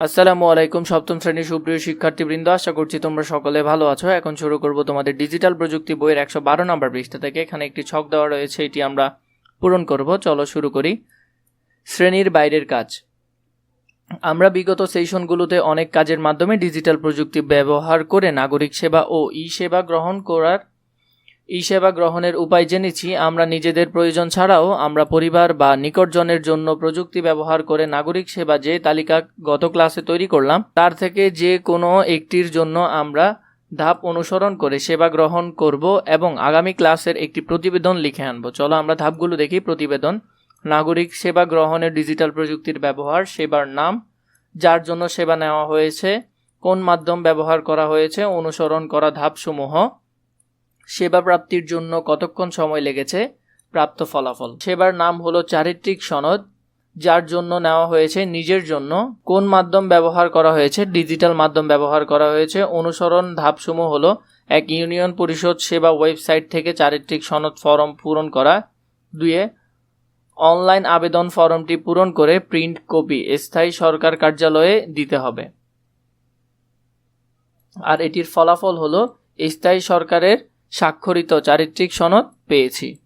আসসালামু আলাইকুম, সপ্তম শ্রেণির সুপ্রিয় শিক্ষার্থীবৃন্দ। আশা করছি তোমরা সকলে ভালো আছো। এখন শুরু করব তোমাদের ডিজিটাল প্রযুক্তি বইয়ের একশো বারো নম্বর পৃষ্ঠা থেকে। এখানে একটি ছক দেওয়া রয়েছে, এটি আমরা পূরণ করব। চলো শুরু করি। শ্রেণির বাইরের কাজ। আমরা বিগত সেশনগুলোতে অনেক কাজের মাধ্যমে ডিজিটাল প্রযুক্তি ব্যবহার করে নাগরিক সেবা ও ই সেবা গ্রহণ করার ই সেবা গ্রহণের উপায় জেনেছি, আমরা নিজেদের প্রয়োজন ছাড়াও আমরা পরিবার বা নিকটজনের জন্য প্রযুক্তি ব্যবহার করে নাগরিক সেবা যে তালিকা গত ক্লাসে তৈরি করলাম, তার থেকে যে কোনো একটির জন্য আমরা ধাপ অনুসরণ করে সেবা গ্রহণ করব এবং আগামী ক্লাসের একটি প্রতিবেদন লিখে আনব। চলো আমরা ধাপগুলো দেখি। প্রতিবেদন, নাগরিক সেবা গ্রহণের ডিজিটাল প্রযুক্তির ব্যবহার, সেবার নাম, যার জন্য সেবা নেওয়া হয়েছে, কোন মাধ্যম ব্যবহার করা হয়েছে, অনুসরণ করা ধাপসমূহ। সেবা প্রাপ্তির জন্য কতক্ষণ সময় লেগেছে? প্রাপ্ত ফলাফল। সেবার নাম হলো চারিত্রিক সনদ, যার জন্য নেওয়া হয়েছে নিজের জন্য। কোন মাধ্যম ব্যবহার করা হয়েছে? ডিজিটাল মাধ্যম ব্যবহার করা হয়েছে। অনুসরণ ধাপসমূহ হলো এক ইউনিয়ন পরিষদ সেবা ওয়েবসাইট থেকে চারিত্রিক সনদ ফর্ম পূরণ করা। দুয়ে অনলাইন আবেদন ফর্মটি পূরণ করে প্রিন্ট কপি স্থায়ী সরকার কার্যালয়ে দিতে হবে। আর এটির ফলাফল হলো স্থায়ী সরকারের স্বাক্ষরিত চারিত্রিক সনদ পেয়েছি।